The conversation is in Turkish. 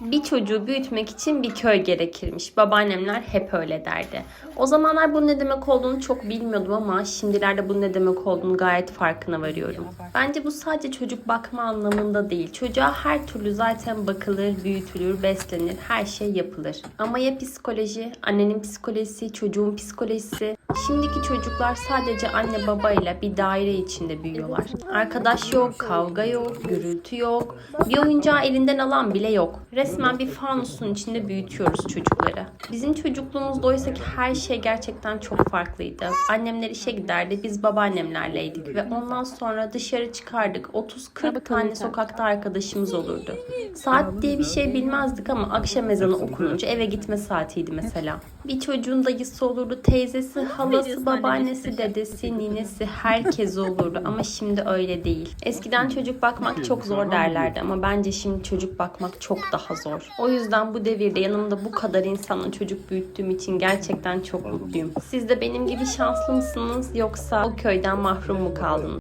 Bir çocuğu büyütmek için bir köy gerekirmiş. Babaannemler hep öyle derdi. O zamanlar bunun ne demek olduğunu çok bilmiyordum ama şimdilerde bunun ne demek olduğunu gayet farkına varıyorum. Bence bu sadece çocuk bakma anlamında değil. Çocuğa her türlü zaten bakılır, büyütülür, beslenir, her şey yapılır. Ama ya psikoloji, annenin psikolojisi, çocuğun psikolojisi? Şimdiki çocuklar sadece anne babayla bir daire içinde büyüyorlar. Arkadaş yok, kavga yok, gürültü yok. Bir oyuncağı elinden alan bile yok. Resmen bir fanusun içinde büyütüyoruz çocukları. Bizim çocukluğumuzda oysa ki her şey gerçekten çok farklıydı. Annemler işe giderdi, biz babaannemlerleydik ve ondan sonra dışarı çıkardık. 30-40 tane sokakta arkadaşımız olurdu. Saat diye bir şey bilmezdik ama akşam ezanı okununca eve gitme saatiydi mesela. Bir çocuğun dayısı olurdu, teyzesi, halası, babaannesi, dedesi, ninesi herkes olurdu ama şimdi öyle değil. Eskiden çocuk bakmak çok zor derlerdi ama bence şimdi çocuk bakmak çok daha zor. O yüzden bu devirde yanımda bu kadar insanla çocuk büyüttüğüm için gerçekten çok mutluyum. Siz de benim gibi şanslı mısınız yoksa o köyden mahrum mu kaldınız?